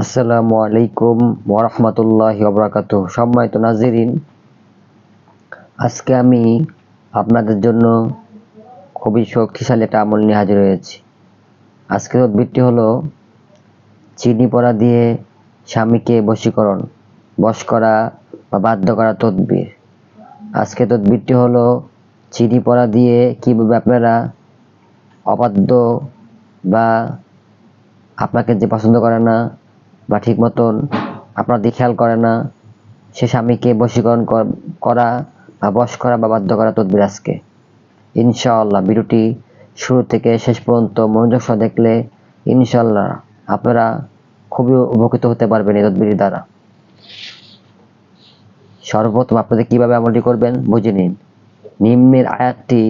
আসসালামু আলাইকুম ওরহমতুল্লাহ ওবরাকাত সম্মানিত নাজিরিন, আজকে আমি আপনাদের জন্য খুবই শক্তিশালী একটা আমল নিয়ে হাজির হয়েছি। আজকের উদ্ভিদটি হলো চিনি পড়া দিয়ে স্বামীকে বশীকরণ, বশ করা বা বাধ্য করা তদবির। আজকে তদবিরটি হলো চিনি পড়া দিয়ে কীভাবে আপনারা অবাধ্য বা আপনাকে যে পছন্দ করে না বা ঠিক মতন আপনার দিকে খেয়াল করে না, সে স্বামীকে বশীকরণ করা বা বশ করা বা বাধ্য করা তদবির আজকে। ইনশাআল্লাহ ভিডিওটি শুরু থেকে শেষ পর্যন্ত মনোযোগ সহ দেখলে ইনশাআল্লাহ আপনারা খুবই উপকৃত হতে পারবেন এই তদবির দ্বারা। সর্বপ্রথম আপনাদের কীভাবে আমলটি করবেন বুঝে নিন। নিম্নের আয়াতটি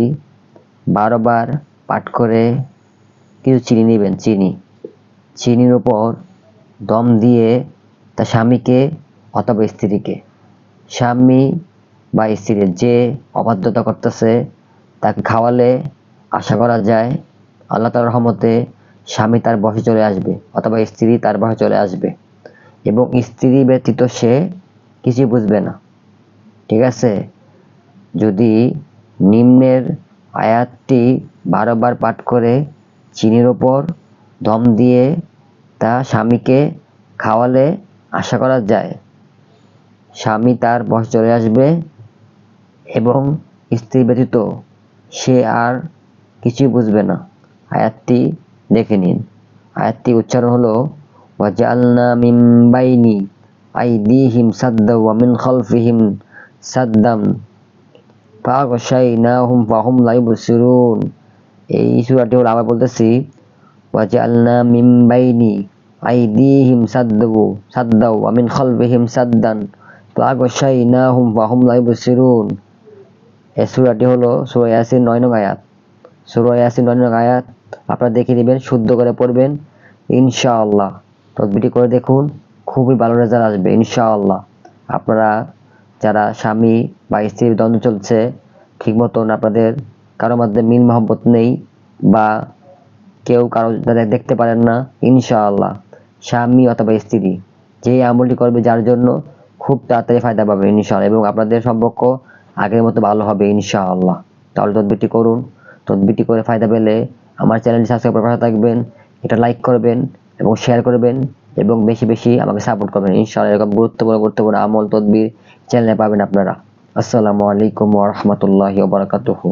বারো বার পাঠ করে কিছু চিনি নেবেন, চিনি। চিনির উপর দম দিয়ে তার স্বামীকে অথবা স্ত্রীকে। স্বামী বা স্ত্রীর যে অবাধ্যতা করতেছে, তাকে খাওয়ালে আশা করা যায় আল্লাহ তার রহমতে স্বামী তার বসে চলে আসবে অথবা স্ত্রী তার বসে চলে আসবে এবং স্ত্রী ব্যতীত সে কিছুই বুঝবে না। ঠিক আছে? যদি নিম্নের আয়াতটি বারবার পাঠ করে চিনির ওপর দম দিয়ে তা স্বামীকে খাওয়ালে আশা করা যায়। স্বামী তার বয়স চলে আসবে এবং স্ত্রী ব্যতীত সে আর কিছুই বুঝবে না। আয়াতটি দেখে নিন। আয়াতটি উচ্চারণ হলো, ওয়াজালনা মিন বাইনি আইদিহিম সাদ্দা ওয়া মিন খালফিহিম সাদ্দাম ফাগশাইনাহুম ফাহুম লা ইবসিরুন। এই সূরাটি হলো আবার বলতেছি, ওয়াজালনা মিন বাইনি মিন খালফিহিম সাদ্দান ফাহুম লা ইবসিরুন এই সূরাটি হলো সূরা ইয়াসিন 9 নং আয়াত। সূরা ইয়াসিন 9 নং আয়াত, আপনারা দেখে নেবেন, শুদ্ধ করে পড়বেন, ইনশাআল্লাহ। তদবিটি করে দেখুন, খুবই ভালো রেজাল্ট আসবে, ইনশাআল্লাহ। আপনারা যারা স্বামী বা স্ত্রীর দ্বন্দ্ব চলছে ঠিক মতন আপনাদের কারও মধ্যে মিল মহব্বত নেই বা কেউ কারও দেখতে পারেন না, ইনশাআল্লাহ। স্বামী অথবা স্ত্রী যে আমলটি করবে, যার জন্য খুব তাড়াতাড়ি ফায়দা পাবে ইনশাআল্লাহ এবং আপনাদের সম্পর্ক আগের মতো ভালো হবে ইনশাআল্লাহ। তাহলে তদবিরটি করুন। তদবিরটি করে ফায়দা পেলে আমার চ্যানেলটি সাবস্ক্রাইব করে পাশে থাকবেন, এটা লাইক করবেন এবং শেয়ার করবেন এবং বেশি বেশি আমাকে সাপোর্ট করবেন। ইনশাআল্লাহ এরকম গুরুত্বপূর্ণ গুরুত্বপূর্ণ আমল, তদবির চ্যানেলে পাবেন আপনারা। আসসালামু আলাইকুম ওয়া রাহমাতুল্লাহি ওয়া বারাকাতুহু।